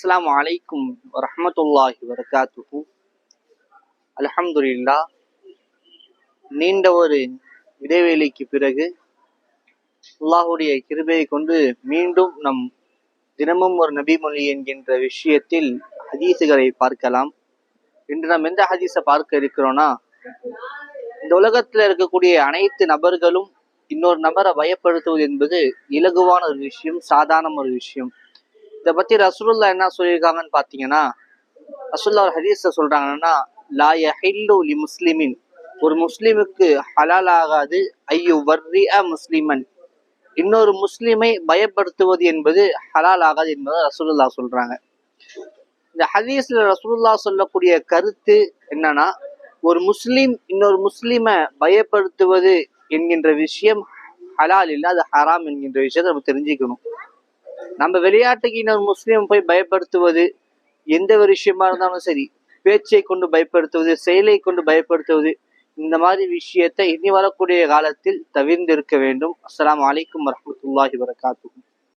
அஸ்லாம் வலைக்கும் வரமத்துல்லாஹி வரகாத்துஹு. அலமதுல்லா நீண்ட ஒரு இடைவேளைக்கு பிறகு அல்லாஹுடைய கிருபையை கொண்டு மீண்டும் நம் தினமும் ஒரு நபிமொழி என்கின்ற விஷயத்தில் ஹதீசுகளை பார்க்கலாம். இன்று நாம் எந்த ஹதீஸை பார்க்க இருக்கிறோம்னா இந்த உலகத்தில் இருக்கக்கூடிய அனைத்து நபர்களும் இன்னொரு நபரை பயப்படுத்துவது என்பது இலகுவான ஒரு விஷயம் சாதாரண ஒரு விஷயம். இதை பத்தி ரசூலுல்லா என்ன சொல்லியிருக்காங்கன்னு பாத்தீங்கன்னா ரசூல்லா ஒரு ஹதீஸ சொல்றாங்கன்னா லா யஹில்லு லி முஸ்லிமின். ஒரு முஸ்லிமுக்கு ஹலால் ஆகாது ஐயோ அ முஸ்லிமன். இன்னொரு முஸ்லிமை பயப்படுத்துவது என்பது ஹலால் ஆகாது என்பதை ரசூலுல்லா சொல்றாங்க. இந்த ஹதீஸ்ல ரசூலுல்லா சொல்லக்கூடிய கருத்து என்னன்னா ஒரு முஸ்லீம் இன்னொரு முஸ்லீமை பயப்படுத்துவது என்கின்ற விஷயம் ஹலால் இல்லை அது ஹராம் என்கின்ற விஷயத்தை நம்ம தெரிஞ்சுக்கணும். நம்ம விளையாட்டுக்கு இன்னொரு முஸ்லீம் போய் பயப்படுத்துவது எந்த ஒரு விஷயமா இருந்தாலும் சரி பேச்சை கொண்டு பயப்படுத்துவது செயலை கொண்டு பயப்படுத்துவது இந்த மாதிரி விஷயத்தை இனி வரக்கூடிய காலத்தில் தவிர்ந்திருக்க வேண்டும். அஸ்லாம் அலைக்கும் வரமத்துல்லாஹி வரகாத்துக்கும்